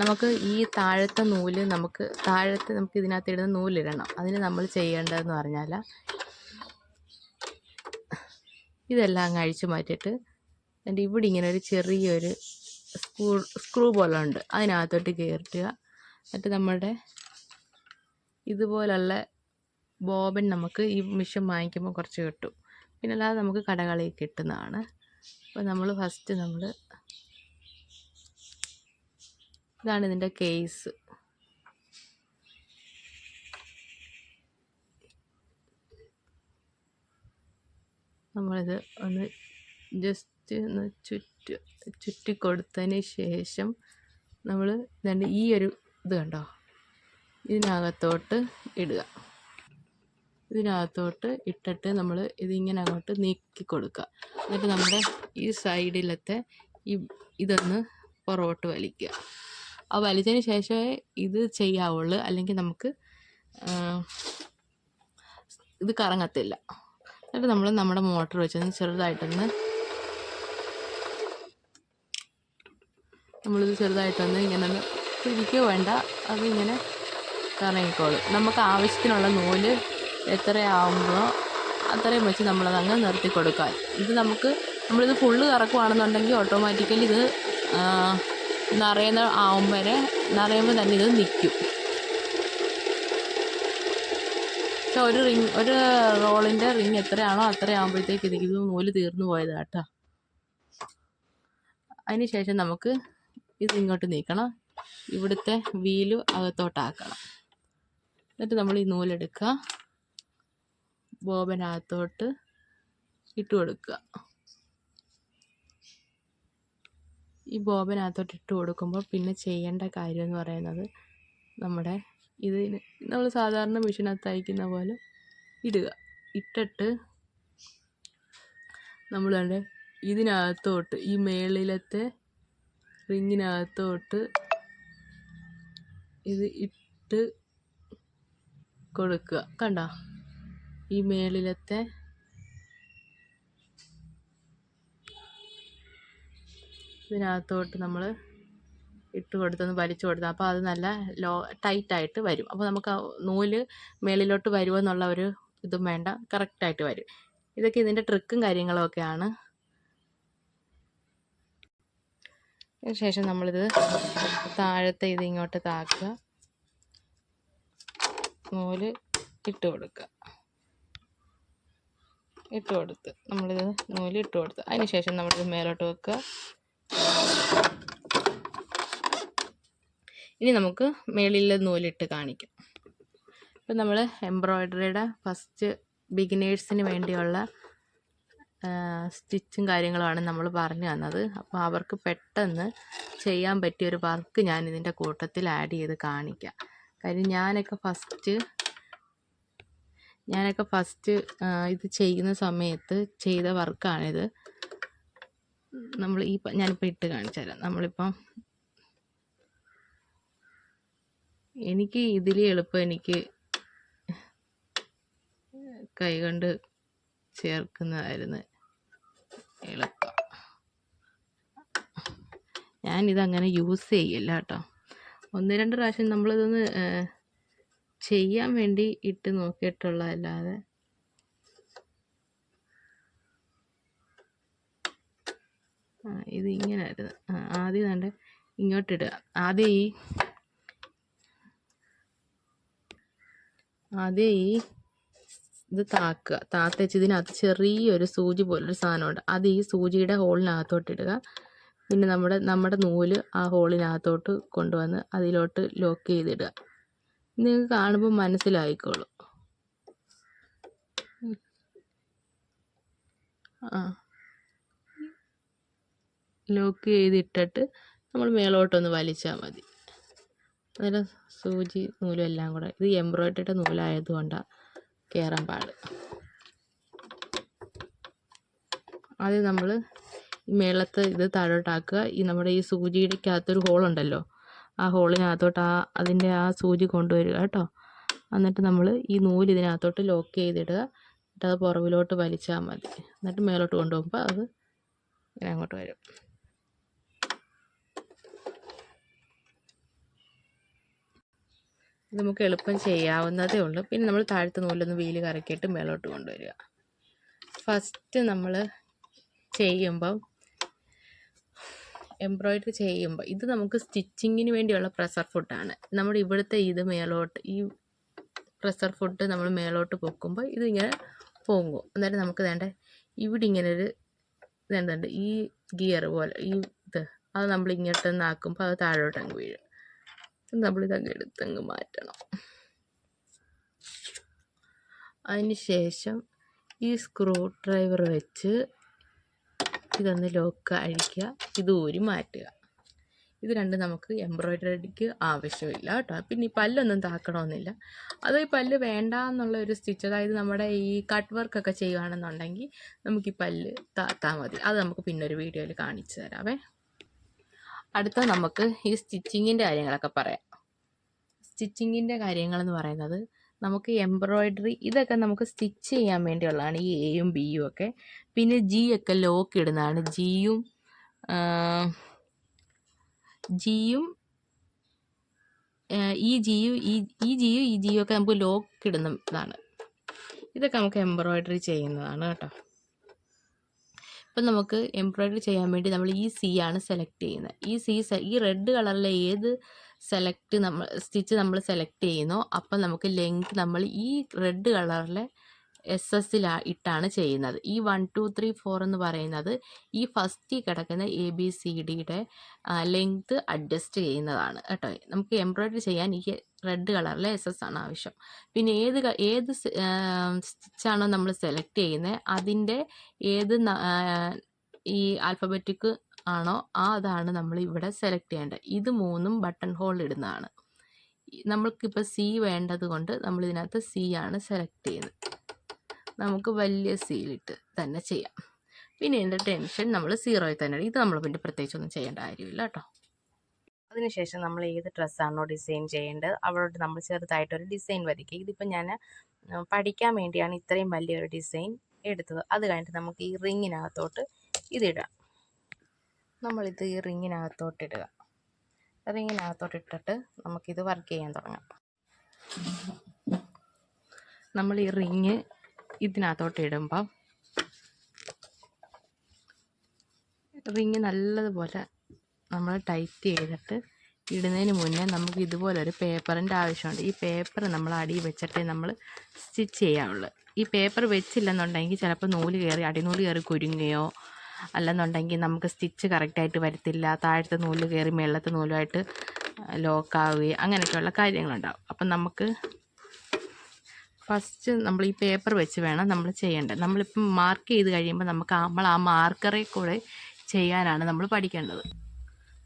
നമുക്ക് ഈ താഴത്തെ നൂൽ നമുക്ക് താഴത്തെ നമുക്ക് ഇതിനകത്ത് ഇടുന്ന നൂലിടണം. അതിന് നമ്മൾ ചെയ്യേണ്ടതെന്ന് പറഞ്ഞാൽ ഇതെല്ലാം അങ്ങ് അഴിച്ചു മാറ്റിയിട്ട് എന്റെ ഇവിടെ ഇങ്ങനെ ഒരു ചെറിയൊരു സ്ക്രൂ സ്ക്രൂ പോലെ ഉണ്ട്. അതിനകത്തോട്ട് കയറ്റുക എന്നിട്ട് നമ്മുടെ ഇതുപോലുള്ള ബോബൻ നമുക്ക് ഈ മിഷൻ വാങ്ങിക്കുമ്പോൾ കുറച്ച് കിട്ടും. പിന്നെ അല്ലാതെ നമുക്ക് കടകളിൽ കിട്ടുന്നതാണ്. അപ്പോൾ നമ്മൾ ഫസ്റ്റ് നമ്മൾ ഇതാണ് ഇതിന്റെ കേസ്. നമ്മളിത് ഒന്ന് ജസ്റ്റ് ഒന്ന് ചുറ്റി ചുറ്റി കൊടുത്തതിന് ശേഷം നമ്മൾ ഇതാണ്ട് ഈ ഒരു ഇത് കണ്ടോ? ഇതിനകത്തോട്ട് ഇടുക. ഇതിനകത്തോട്ട് ഇട്ടിട്ട് നമ്മൾ ഇതിങ്ങനെ അങ്ങോട്ട് നീക്കി കൊടുക്കുക എന്നിട്ട് നമ്മുടെ ഈ സൈഡിലത്തെ ഈ ഇതൊന്ന് പുറകോട്ട് വലിക്കുക. ആ വലിച്ചതിന് ശേഷമേ ഇത് ചെയ്യാവുള്ളൂ. അല്ലെങ്കിൽ നമുക്ക് ഇത് കറങ്ങത്തില്ല. എന്നിട്ട് നമ്മൾ നമ്മുടെ മോട്ടർ വെച്ചൊന്ന് ചെറുതായിട്ടൊന്ന് നമ്മളിത് ചെറുതായിട്ടൊന്ന് ഇങ്ങനെ ഒന്ന് പിടിക്കുക വേണ്ട. അതിങ്ങനെ കറങ്ങിക്കോളും. നമുക്ക് ആവശ്യത്തിനുള്ള നൂൽ എത്രയാവുമ്പോൾ അത്രയും വെച്ച് നമ്മളത് അങ്ങ് നിർത്തി കൊടുക്കാം ഇത് നമുക്ക് നമ്മളിത് ഫുള്ള് കറക്കുവാണെന്നുണ്ടെങ്കിൽ ഓട്ടോമാറ്റിക്കലി ഇത് നിറയുന്ന ആവും വരെ നിറയുമ്പോൾ തന്നെ ഇത് നിൽക്കും. പക്ഷെ ഒരു റിങ് ഒരു റോളിന്റെ റിങ് എത്രയാണോ അത്രയാകുമ്പോഴത്തേക്ക് ഇത് ഇത് നൂൽ തീർന്നു പോയത് കേട്ടോ. അതിന് ശേഷം നമുക്ക് ഇത് ഇങ്ങോട്ട് നീക്കണം. ഇവിടുത്തെ വീലു അകത്തോട്ടാക്കണം. എന്നിട്ട് നമ്മൾ ഈ നൂലെടുക്കുക. ബോബനകത്തോട്ട് ഇട്ട് കൊടുക്കുക. ഈ ബോബനകത്തോട്ട് ഇട്ട് കൊടുക്കുമ്പോൾ പിന്നെ ചെയ്യേണ്ട കാര്യം എന്ന് പറയുന്നത് നമ്മുടെ ഇതിന് നമ്മൾ സാധാരണ മെഷീനകത്ത് അയക്കുന്ന പോലെ ഇടുക. ഇട്ടിട്ട് നമ്മൾ കണ്ട് ഇതിനകത്തോട്ട് ഈ മേളിലത്തെ റിങ്ങിനകത്തോട്ട് ഇത് ഇട്ട് കൊടുക്കുക. കണ്ടോ? ഈ മേളിലത്തെ ഇതിനകത്തോട്ട് നമ്മൾ ഇട്ട് കൊടുത്തൊന്ന് വലിച്ചു കൊടുത്തു. അപ്പോൾ അത് നല്ല ലോ ടൈറ്റായിട്ട് വരും. അപ്പോൾ നമുക്ക് ആ നൂൽ മേളിലോട്ട് വരുമെന്നുള്ള ഒരു ഇതും വേണ്ട. കറക്റ്റായിട്ട് വരും. ഇതൊക്കെ ഇതിന്റെ ട്രിക്കും കാര്യങ്ങളും ഒക്കെയാണ്. ശേഷം നമ്മളിത് താഴത്തെ ഇത് ഇങ്ങോട്ട് താക്കുക. നൂൽ ഇട്ട് കൊടുക്കുക. ഇട്ട് കൊടുത്ത് നമ്മളിത് നൂൽ ഇട്ട് കൊടുത്ത്. അതിന് ശേഷം നമ്മളിത് മേലോട്ട് വെക്കുക. ഇനി നമുക്ക് മേളിൽ നൂലിട്ട് കാണിക്കാം. ഇപ്പം നമ്മൾ എംബ്രോയ്ഡറിയുടെ ഫസ്റ്റ് ബിഗിനേഴ്സിന് വേണ്ടിയുള്ള സ്റ്റിച്ചും കാര്യങ്ങളുമാണ് നമ്മൾ പറഞ്ഞു തന്നത്. അപ്പോൾ അവർക്ക് പെട്ടെന്ന് ചെയ്യാൻ പറ്റിയ ഒരു വർക്ക് ഞാൻ ഇതിന്റെ കൂട്ടത്തിൽ ആഡ് ചെയ്ത് കാണിക്കാം. കാര്യം ഞാനൊക്കെ ഫസ്റ്റ് ഞാനൊക്കെ ഫസ്റ്റ് ഇത് ചെയ്യുന്ന സമയത്ത് ചെയ്ത വർക്കാണിത് നമ്മൾ ഈ ഞാനിപ്പോൾ ഇട്ട് കാണിച്ചു തരാം. നമ്മളിപ്പം എനിക്ക് ഇതിൽ എളുപ്പം എനിക്ക് കൈകൊണ്ട് ചേർക്കുന്നതായിരുന്നു എളുപ്പം. ഞാനിതങ്ങനെ യൂസ് ചെയ്യില്ല കേട്ടോ. ഒന്ന് രണ്ട് പ്രാവശ്യം നമ്മളിതൊന്ന് ചെയ്യാൻ വേണ്ടി ഇട്ട് നോക്കിയിട്ടുള്ളതല്ലാതെ ഇത് ഇങ്ങനായിരുന്നു. ആ ആദ്യം കണ്ട് ഇങ്ങോട്ടിടുക. ആദ്യം ഈ ആദ്യം ഈ ഇത് താക്കുക. താത്ത വെച്ച് ഇതിനകത്ത് ചെറിയൊരു സൂചി പോലൊരു സാധനമുണ്ട്. അത് ഈ സൂചിയുടെ ഹോളിനകത്തോട്ടിടുക. പിന്നെ നമ്മുടെ നമ്മുടെ നൂൽ ആ ഹോളിനകത്തോട്ട് കൊണ്ടുവന്ന് അതിലോട്ട് ലോക്ക് ചെയ്തിടുക. നിങ്ങൾക്ക് കാണുമ്പോൾ മനസ്സിലായിക്കോളും. ആ. ലോക്ക് ചെയ്തിട്ടിട്ട് നമ്മൾ മേലോട്ടൊന്ന് വലിച്ചാൽ മതി. അന്നേരം സൂചി നൂലും എല്ലാം കൂടെ. ഇത് എംബ്രോയിഡറിയുടെ നൂലായതുകൊണ്ടാണ് കയറാൻ പാട്. ആദ്യം നമ്മൾ മേളത്തെ ഇത് താഴോട്ടാക്കുക. ഈ നമ്മുടെ ഈ സൂചിയുടെ അകത്തൊരു ഹോളുണ്ടല്ലോ. ആ ഹോളിനകത്തോട്ട് ആ അതിന്റെ ആ സൂചി കൊണ്ടുവരിക കേട്ടോ. എന്നിട്ട് നമ്മൾ ഈ നൂൽ ഇതിനകത്തോട്ട് ലോക്ക് ചെയ്തിടുക. എന്നിട്ട് അത് പുറകിലോട്ട് വലിച്ചാൽ മതി. എന്നിട്ട് മേലോട്ട് കൊണ്ടുപോകുമ്പോൾ അത് ഇങ്ങനെ അങ്ങോട്ട് വരും. നമുക്ക് എളുപ്പം ചെയ്യാവുന്നതേ ഉള്ളൂ. പിന്നെ നമ്മൾ താഴത്തെ നൂലൊന്ന് വീൽ കറക്കിയിട്ട് മേലോട്ട് കൊണ്ടുവരിക. ഫസ്റ്റ് നമ്മൾ ചെയ്യുമ്പം എംബ്രോയിഡറി ചെയ്യുമ്പോൾ ഇത് നമുക്ക് സ്റ്റിച്ചിങ്ങിന് വേണ്ടിയുള്ള പ്രഷർ ഫുഡാണ് നമ്മുടെ ഇവിടുത്തെ ഇത് മേലോട്ട് ഈ പ്രഷർ ഫുഡ് നമ്മൾ മേലോട്ട് പൊക്കുമ്പോൾ ഇതിങ്ങനെ പോകും അന്നേരം നമുക്ക് വേണ്ട ഇവിടെ ഇങ്ങനെ ഒരു ഇതുണ്ട്. ഈ ഗിയർ പോലെ ഈ ഇത്. അത് നമ്മൾ ഇങ്ങോട്ടൊന്ന് ആക്കുമ്പോൾ അത് താഴോട്ട് അങ്ങ് വീഴും. നമ്മളിതങ്ങ് എടുത്തങ്ങ് മാറ്റണം. അതിന് ശേഷം ഈ സ്ക്രൂ ഡ്രൈവർ വെച്ച് ഇതൊന്ന് ലോക്ക് അഴിക്കുക. ഇത് ഊരി മാറ്റുക. ഇത് രണ്ട് നമുക്ക് എംബ്രോയ്ഡറിക്ക് ആവശ്യമില്ല കേട്ടോ. പിന്നെ ഈ പല്ലൊന്നും താക്കണമെന്നില്ല. അത് ഈ പല്ല് വേണ്ട എന്നുള്ള ഒരു സ്റ്റിച്ച് അതായത് നമ്മുടെ ഈ കട്ട് വർക്കൊക്കെ ചെയ്യുകയാണെന്നുണ്ടെങ്കിൽ നമുക്ക് ഈ പല്ല് താത്താൽ മതി. അത് നമുക്ക് പിന്നൊരു വീഡിയോയിൽ കാണിച്ചു തരാവേ. അടുത്ത നമുക്ക് ഈ സ്റ്റിച്ചിങ്ങിന്റെ കാര്യങ്ങളൊക്കെ പറയാം. സ്റ്റിച്ചിങ്ങിന്റെ കാര്യങ്ങളെന്ന് പറയുന്നത് നമുക്ക് എംബ്രോയ്ഡറി ഇതൊക്കെ നമുക്ക് സ്റ്റിച്ച് ചെയ്യാൻ വേണ്ടിയുള്ളതാണ് ഈ എയും ബിയും ഒക്കെ. പിന്നെ ജി ഒക്കെ ലോക്ക് ഇടുന്നതാണ്. ജിയും ജിയും ഈ ജിയു ഈ ഈ ജിയു ഈ ജിയും ഒക്കെ നമുക്ക് ലോക്ക് ഇടുന്നതാണ്. ഇതൊക്കെ നമുക്ക് എംബ്രോയ്ഡറി ചെയ്യുന്നതാണ് കേട്ടോ. ഇപ്പം നമുക്ക് എംബ്രോയ്ഡറി ചെയ്യാൻ വേണ്ടി നമ്മൾ ഈ സി ആണ് സെലക്ട് ചെയ്യുന്നത്. ഈ സി ഈ റെഡ് കളറിലെ ഏത് സെലക്ട് നമ്മൾ സ്റ്റിച്ച് നമ്മൾ സെലക്ട് ചെയ്യുന്നോ അപ്പം നമുക്ക് ലെങ്ത് നമ്മൾ ഈ റെഡ് കളറിലെ എസ് എസിൽ ഇട്ടാണ് ചെയ്യുന്നത്. ഈ വൺ ടു ത്രീ ഫോർ എന്ന് പറയുന്നത് ഈ ഫസ്റ്റ് കിടക്കുന്ന എ ബി സി ഡിയുടെ ലെങ്ത് അഡ്ജസ്റ്റ് ചെയ്യുന്നതാണ് കേട്ടോ. നമുക്ക് എംബ്രോയ്ഡറി ചെയ്യാൻ ഈ റെഡ് കളറിലെ എസ് എസ് ആണ് ആവശ്യം. പിന്നെ ഏത് ഏത് സ്റ്റിച്ചാണോ നമ്മൾ സെലക്ട് ചെയ്യുന്നത് അതിന്റെ ഏത് ഈ ആൽഫബറ്റിക് ആണോ ആ അതാണ് നമ്മൾ ഇവിടെ സെലക്ട് ചെയ്യേണ്ടത്. ഇത് മൂന്നും ബട്ടൺ ഹോൾ ഇടുന്നതാണ്. നമ്മൾക്കിപ്പോൾ സി വേണ്ടത് കൊണ്ട് നമ്മൾ ഇതിനകത്ത് സി ആണ് സെലക്ട് ചെയ്യുന്നത്. നമുക്ക് വലിയ സീലിട്ട് തന്നെ ചെയ്യാം. പിന്നെ എന്റെ ടെൻഷൻ നമ്മൾ സീറോയിൽ തന്നെ ഇത് നമ്മൾ പിന്നെ പ്രത്യേകിച്ചൊന്നും ചെയ്യേണ്ട കാര്യമില്ല കേട്ടോ. അതിനുശേഷം നമ്മൾ ഏത് ഡ്രസ്സാണോ ഡിസൈൻ ചെയ്യേണ്ടത് അവളോട് നമ്മൾ ചെറുതായിട്ടൊരു ഡിസൈൻ വരയ്ക്കുക. ഇതിപ്പോൾ ഞാൻ പഠിക്കാൻ വേണ്ടിയാണ് ഇത്രയും വലിയൊരു ഡിസൈൻ എടുത്തത്. അത് കഴിഞ്ഞിട്ട് നമുക്ക് ഈ റിങ്ങിനകത്തോട്ട് ഇതിടാം നമ്മളിത് ഈ റിങ്ങിനകത്തോട്ട് ഇടുക. റിങ്ങിനകത്തോട്ട് ഇട്ടിട്ട് നമുക്കിത് വർക്ക് ചെയ്യാൻ തുടങ്ങാം. നമ്മൾ ഈ റിങ് ഇതിനകത്തോട്ട് ഇടുമ്പം റിങ് നല്ലതുപോലെ നമ്മൾ ടൈറ്റ് ചെയ്തിട്ട് ഇടുന്നതിന് മുന്നേ നമുക്ക് ഇതുപോലെ ഒരു പേപ്പറിന്റെ ആവശ്യമുണ്ട്. ഈ പേപ്പർ നമ്മൾ അടി വെച്ചിട്ടേ നമ്മൾ സ്റ്റിച്ച് ചെയ്യാവുള്ളൂ. ഈ പേപ്പർ വെച്ചില്ലെന്നുണ്ടെങ്കിൽ ചിലപ്പോൾ നൂൽ കയറി അടിനൂൽ കയറി കുരുങ്ങുകയോ അല്ലെന്നുണ്ടെങ്കിൽ നമുക്ക് സ്റ്റിച്ച് കറക്റ്റായിട്ട് വരത്തില്ല താഴത്തെ നൂൽ കയറി മേളത്തെ നൂലുമായിട്ട് ലോക്കാവുകയും അങ്ങനെയൊക്കെയുള്ള കാര്യങ്ങളുണ്ടാവും. അപ്പം നമുക്ക് ഫസ്റ്റ് നമ്മൾ ഈ പേപ്പർ വെച്ച് വേണം നമ്മൾ ചെയ്യേണ്ടത് നമ്മളിപ്പം മാർക്ക് ചെയ്ത് കഴിയുമ്പോൾ നമുക്ക് നമ്മൾ ആ മാർക്കറെ കൂടെ ചെയ്യാനാണ് നമ്മൾ പഠിക്കേണ്ടത്.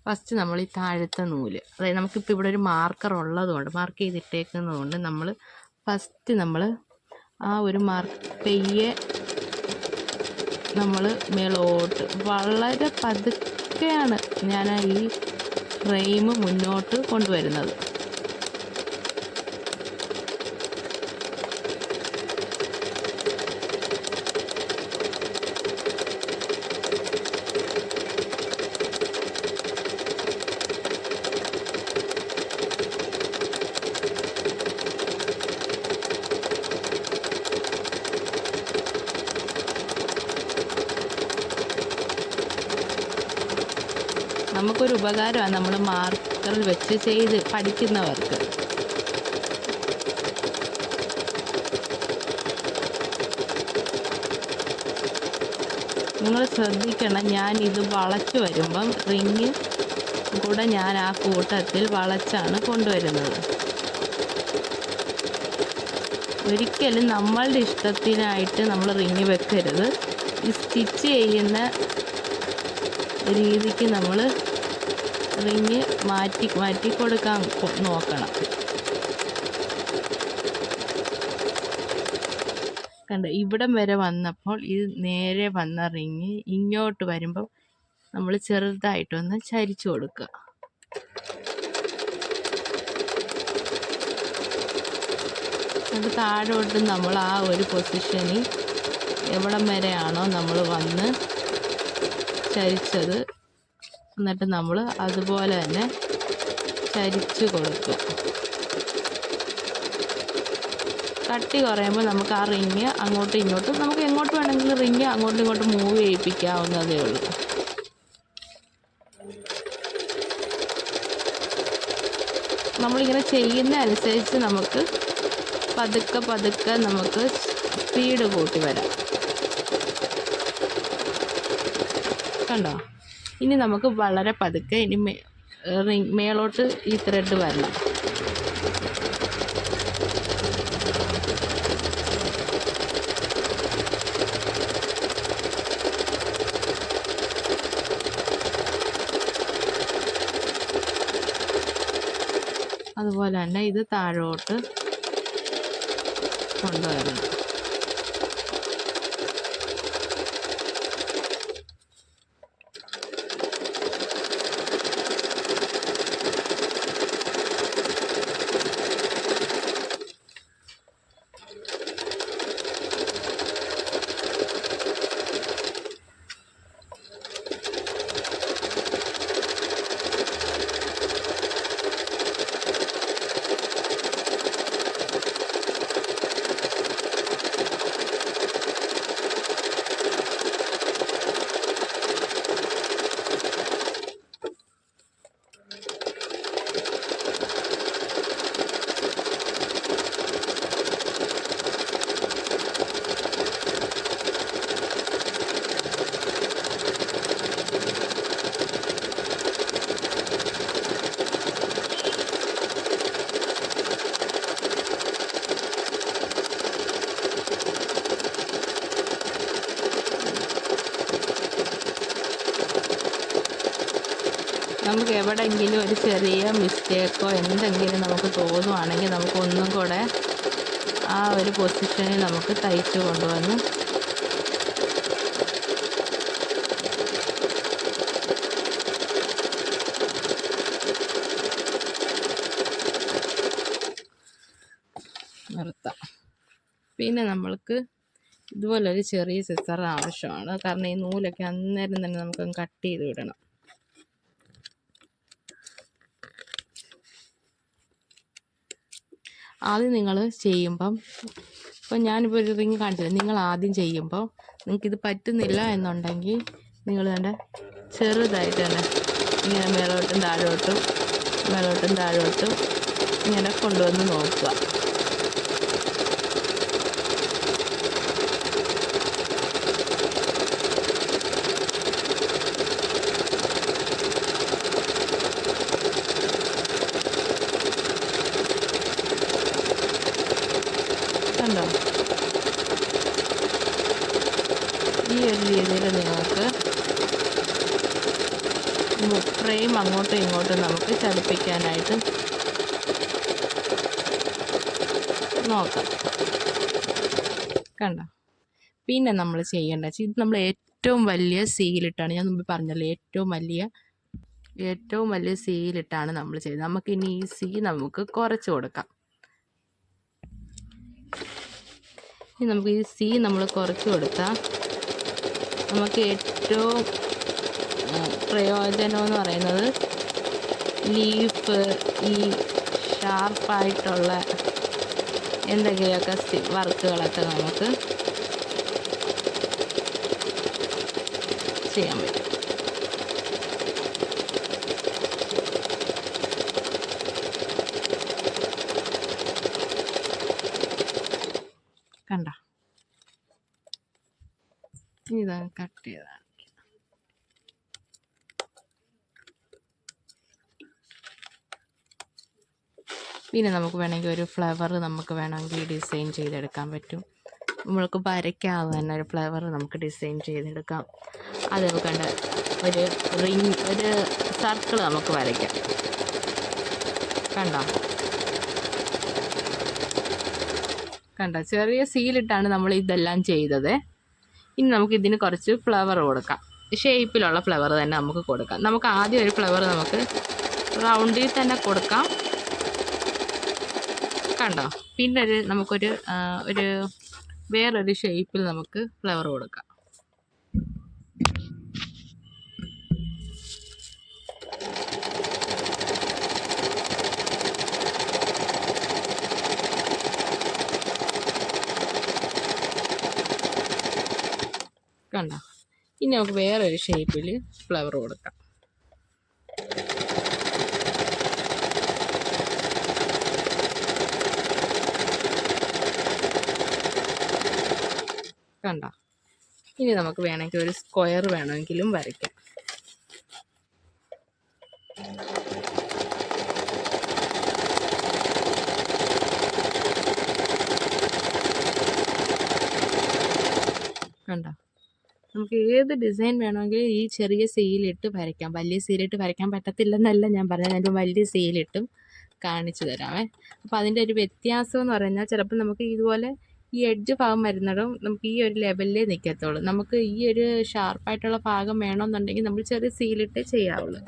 ഫസ്റ്റ് നമ്മൾ ഈ താഴത്തെ നൂൽ അതായത് നമുക്കിപ്പോൾ ഇവിടെ ഒരു മാർക്കർ ഉള്ളതുകൊണ്ട് മാർക്ക് ചെയ്തിട്ടേക്കുന്നതുകൊണ്ട് നമ്മൾ ഫസ്റ്റ് നമ്മൾ ആ ഒരു മാർക്ക് പെയ്യെ നമ്മൾ മേളോട്ട് വളരെ പതുക്കെയാണ് ഞാൻ ഈ ഫ്രെയിം മുന്നോട്ട് കൊണ്ടുവരുന്നത്. നമുക്കൊരു ഉപകാരമാണ് നമ്മൾ മാർക്കറിൽ വെച്ച് ചെയ്ത് പഠിക്കുന്നവർക്ക്. നിങ്ങൾ ശ്രദ്ധിക്കണം ഞാൻ ഇത് വളച്ച് വരുമ്പം റിങ് കൂടെ ഞാൻ ആ കൂട്ടത്തിൽ വളച്ചാണ് കൊണ്ടുവരുന്നത്. ഒരിക്കലും നമ്മളുടെ ഇഷ്ടത്തിനായിട്ട് നമ്മൾ റിങ് വെക്കരുത്. ഈ സ്റ്റിച്ച് ചെയ്യുന്ന രീതിക്ക് നമ്മൾ റിങ് മാറ്റി മാറ്റി കൊടുക്കാൻ നോക്കണം. കണ്ട ഇവിടം വരെ വന്നപ്പോൾ ഇത് നേരെ വന്ന റിങ് ഇങ്ങോട്ട് വരുമ്പോൾ നമ്മൾ ചെറുതായിട്ടൊന്ന് ചരിച്ചു കൊടുക്കുക. അത് താഴോട്ട് നമ്മൾ ആ ഒരു പൊസിഷനിൽ എവിടം വരെയാണോ നമ്മൾ വന്ന് ചരിച്ചത്. എന്നിട്ട് നമ്മൾ അതുപോലെ തന്നെ ചരിച്ച് കൊടുക്കുക കട്ടി കുറയുമ്പോൾ നമുക്ക് ആ റിങ് അങ്ങോട്ടും ഇങ്ങോട്ടും നമുക്ക് എങ്ങോട്ട് വേണമെങ്കിലും റിങ് അങ്ങോട്ടും ഇങ്ങോട്ടും മൂവ് ചെയ്യിപ്പിക്കാവുന്നതേ ഉള്ളൂ. നമ്മളിങ്ങനെ ചെയ്യുന്ന അനുസരിച്ച് നമുക്ക് പതുക്കെ പതുക്കെ നമുക്ക് സ്പീഡ് കൂട്ടി വരാം. കണ്ടോ? ഇനി നമുക്ക് വളരെ പതുക്കെ ഇനി മേളോട്ട് ഈ ത്രെഡ് വരണം. അതുപോലെ തന്നെ ഇത് താഴോട്ട് കൊണ്ടുവരണം നമുക്ക് എവിടെയെങ്കിലും ഒരു ചെറിയ മിസ്റ്റേക്കോ എന്തെങ്കിലും നമുക്ക് തോന്നുവാണെങ്കിൽ നമുക്ക് ഒന്നും കൂടെ ആ ഒരു പൊസിഷനിൽ നമുക്ക് തയ്ച്ച് കൊണ്ടുവന്ന് നിർത്താം. പിന്നെ നമ്മൾക്ക് ഇതുപോലൊരു ചെറിയ സിസർ ആവശ്യമാണ്. കാരണം ഈ നൂലൊക്കെ അന്നേരം തന്നെ നമുക്ക് കട്ട് ചെയ്ത് വിടണം. ആദ്യം നിങ്ങൾ ചെയ്യുമ്പം ഇപ്പം ഞാനിപ്പോൾ ഒരു റിങ് കാണിച്ചത് നിങ്ങൾ ആദ്യം ചെയ്യുമ്പോൾ നിങ്ങൾക്കിത് പറ്റുന്നില്ല എന്നുണ്ടെങ്കിൽ നിങ്ങൾ തന്നെ ചെറുതായിട്ട് തന്നെ ഇങ്ങനെ മേലോട്ടും താഴോട്ടും മേലോട്ടും താഴോട്ടും ഇങ്ങനെ കൊണ്ടുവന്ന് നോക്കുക കണ്ടോ ഈ ഒരു രീതിയിൽ നിങ്ങൾക്ക് ഫ്രെയിം അങ്ങോട്ടും ഇങ്ങോട്ടും നമുക്ക് ചലിപ്പിക്കാനായിട്ട് നോക്കാം കണ്ടോ പിന്നെ നമ്മൾ ചെയ്യേണ്ടത് ഇത് നമ്മൾ ഏറ്റവും വലിയ സീലിട്ടാണ് ഞാൻ മുമ്പ് പറഞ്ഞല്ലോ ഏറ്റവും വലിയ ഏറ്റവും വലിയ സീലിട്ടാണ് നമ്മൾ ചെയ്യുന്നത് നമുക്ക് ഇനി ഈ സീ നമുക്ക് കുറച്ച് കൊടുക്കാം. ഇനി നമുക്ക് ഈ സീ നമ്മൾ കുറച്ച് കൊടുത്താൽ നമുക്ക് ഏറ്റവും പ്രയോജനം എന്ന് പറയുന്നത് ലീഫ് ഈ ഷാർപ്പായിട്ടുള്ള എന്തെങ്കിലുമൊക്കെ വർക്കുകളൊക്കെ നമുക്ക് ചെയ്യാൻ പറ്റും കണ്ട ഇതാ കട്ട് ചെയ്താണ് പിന്നെ നമുക്ക് വേണമെങ്കിൽ ഒരു ഫ്ലവർ നമുക്ക് വേണമെങ്കിൽ ഡിസൈൻ ചെയ്തെടുക്കാൻ പറ്റും. നമ്മൾക്ക് വരയ്ക്കാതെ തന്നെ ഒരു ഫ്ലവർ നമുക്ക് ഡിസൈൻ ചെയ്തെടുക്കാം. അത് കണ്ട ഒരു റിങ് ഒരു സർക്കിൾ നമുക്ക് വരയ്ക്കാം. കണ്ടോ? കണ്ടോ? ചെറിയ സീലിട്ടാണ് നമ്മൾ ഇതെല്ലാം ചെയ്തത്. ഇനി നമുക്ക് ഇതിന് കുറച്ച് ഫ്ലവർ കൊടുക്കാം. ഷേപ്പിലുള്ള ഫ്ലവർ തന്നെ നമുക്ക് കൊടുക്കാം. നമുക്ക് ആദ്യം ഒരു ഫ്ലവർ നമുക്ക് റൗണ്ടിൽ തന്നെ കൊടുക്കാം. കണ്ടോ? പിന്നെ ഒരു നമുക്കൊരു ഒരു വേറൊരു ഷേപ്പിൽ നമുക്ക് ഫ്ലവർ കൊടുക്കാം. കണ്ടോ. ഇനി നമുക്ക് വേറൊരു ഷേപ്പിൽ ഫ്ലവർ കൊടുക്കാം. കണ്ടോ. ഇനി നമുക്ക് വേണമെങ്കിൽ ഒരു സ്ക്വയർ വേണമെങ്കിലും വരയ്ക്കാം. കണ്ടോ. നമുക്ക് ഏത് ഡിസൈൻ വേണമെങ്കിലും ഈ ചെറിയ സീലിട്ട് വരയ്ക്കാം. വലിയ സീലിട്ട് വരയ്ക്കാൻ പറ്റത്തില്ലെന്നല്ല ഞാൻ പറഞ്ഞത്. അതിന്റെ വലിയ സീലിട്ടും കാണിച്ചു തരാമേ. അപ്പോൾ അതിന്റെ ഒരു വ്യത്യാസം എന്ന് പറഞ്ഞാൽ ചിലപ്പോൾ നമുക്ക് ഇതുപോലെ ഈ എഡ്ജ് ഭാഗം വരുന്നിടം നമുക്ക് ഈ ഒരു ലെവലിലേ നിൽക്കത്തുള്ളൂ നമുക്ക് ഈ ഒരു ഷാർപ്പായിട്ടുള്ള ഭാഗം വേണമെന്നുണ്ടെങ്കിൽ നമ്മൾ ചെറിയ സീലിട്ടേ ചെയ്യാവുള്ളൂ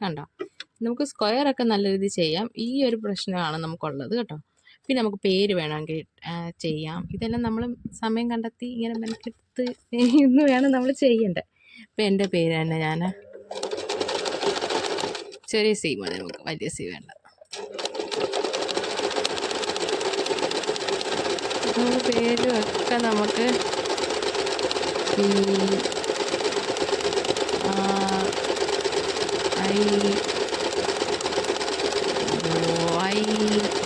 കണ്ടോ നമുക്ക് സ്ക്വയർ ഒക്കെ നല്ല രീതിയിൽ ചെയ്യാം. ഈ ഒരു പ്രശ്നമാണ് നമുക്കുള്ളത് കേട്ടോ. പിന്നെ നമുക്ക് പേര് വേണമെങ്കിൽ ചെയ്യാം. ഇതെല്ലാം നമ്മൾ സമയം കണ്ടെത്തി ഇങ്ങനെ മെനക്കെടുത്ത് ഇന്ന് വേണം നമ്മൾ ചെയ്യേണ്ടത്. അപ്പം എന്റെ പേര് തന്നെ ഞാൻ ചെറിയ സീ മതി നമുക്ക് വലിയ സീ വേണ്ട. പേരും ഒക്കെ നമുക്ക് ഈ ഐ bye.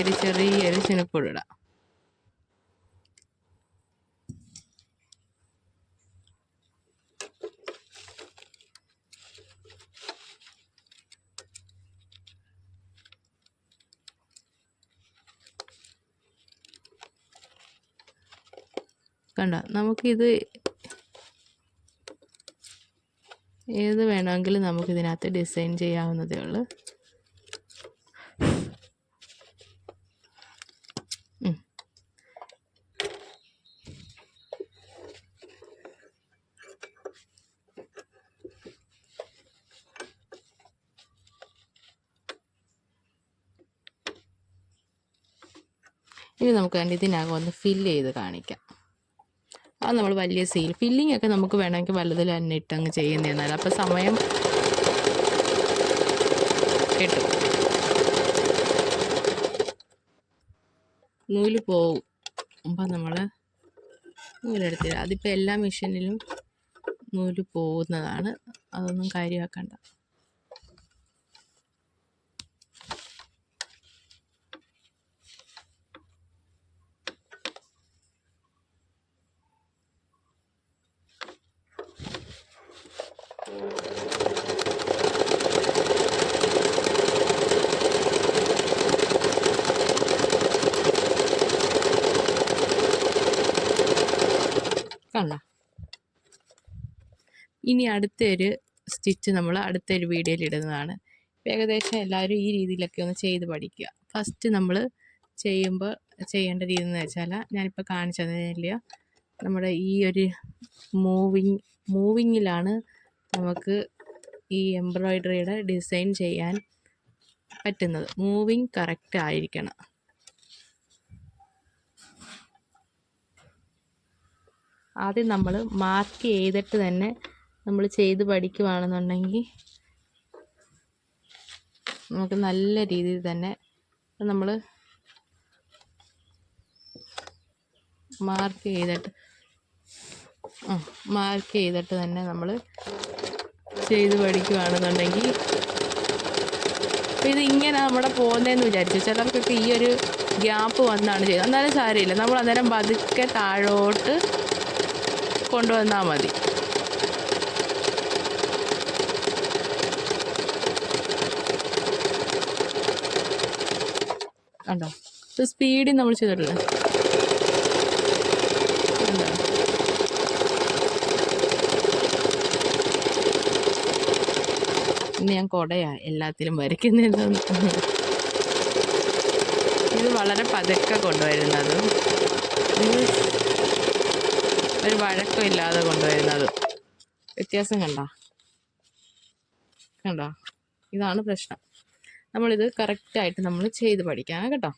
ഐക്കൊരു ചെറിയൊരു ചിനപ്പൊടിടാം കണ്ട നമുക്കിത് ഏത് വേണമെങ്കിലും നമുക്കിതിനകത്ത് ഡിസൈൻ ചെയ്യാവുന്നതേ ഉള്ളൂ. ഇനി നമുക്ക് വേണ്ടി ഇതിനകം ഒന്ന് ഫില്ല് ചെയ്ത് കാണിക്കാം. അത് നമ്മൾ വലിയ സീൽ ഫില്ലിംഗ് ഒക്കെ നമുക്ക് വേണമെങ്കിൽ വലുതിൽ തന്നെ ഇട്ടങ്ങ് ചെയ്യുന്നതെന്നാൽ അപ്പോൾ സമയം കിട്ടും നൂൽ പോവും. അപ്പം നമ്മൾ നൂലെടുത്തില്ല അതിപ്പോൾ എല്ലാ മെഷീനിലും നൂൽ പോകുന്നതാണ് അതൊന്നും കാര്യമാക്കണ്ട. ഇനി അടുത്തൊരു സ്റ്റിച്ച് നമ്മൾ അടുത്തൊരു വീഡിയോയിൽ ഇടുന്നതാണ്. ഏകദേശം എല്ലാവരും ഈ രീതിയിലൊക്കെ ഒന്ന് ചെയ്ത് പഠിക്കുക. ഫസ്റ്റ് നമ്മൾ ചെയ്യുമ്പോൾ ചെയ്യേണ്ട രീതി എന്ന് വെച്ചാൽ ഞാനിപ്പോൾ കാണിച്ചു തന്നില്ല? നമ്മുടെ ഈ ഒരു മൂവിങ് മൂവിങ്ങിലാണ് നമുക്ക് ഈ എംബ്രോയ്ഡറിയുടെ ഡിസൈൻ ചെയ്യാൻ പറ്റുന്നത്. മൂവിങ് കറക്റ്റ് ആയിരിക്കണം. ആദ്യം നമ്മൾ മാർക്ക് ചെയ്തിട്ട് തന്നെ നമ്മൾ ചെയ്ത് പഠിക്കുവാണെന്നുണ്ടെങ്കിൽ നമുക്ക് നല്ല രീതിയിൽ തന്നെ നമ്മൾ മാർക്ക് ചെയ്തിട്ട് മാർക്ക് ചെയ്തിട്ട് തന്നെ നമ്മൾ ചെയ്ത് പഠിക്കുകയാണെന്നുണ്ടെങ്കിൽ ഇത് ഇങ്ങനെ നമ്മുടെ പോകുന്നതെന്ന് വിചാരിച്ചു. ചിലർക്കൊക്കെ ഈ ഒരു ഗ്യാപ്പ് വന്നാണ് ചെയ്തത്. എന്നാലും സാരമില്ല. നമ്മൾ അന്നേരം പതുക്കെ താഴോട്ട് കൊണ്ടുവന്നാൽ മതി. ഇത് സ്പീഡിൽ നമ്മൾ ചെയ്തിട്ടില്ല കണ്ടോ ഇന്ന് ഞാൻ കൊടയാ എല്ലാത്തിലും വരയ്ക്കുന്നത് ഇത് വളരെ പതുക്കെ കൊണ്ടുവരുന്നത്. ഒരു വഴക്കം ഇല്ലാതെ കൊണ്ടുവരുന്നത്. വ്യത്യാസം കണ്ടോ? കണ്ടോ? ഇതാണ് പ്രശ്നം. നമ്മളിത് കറക്റ്റായിട്ട് നമ്മൾ ചെയ്ത് പഠിക്കണം കേട്ടോ?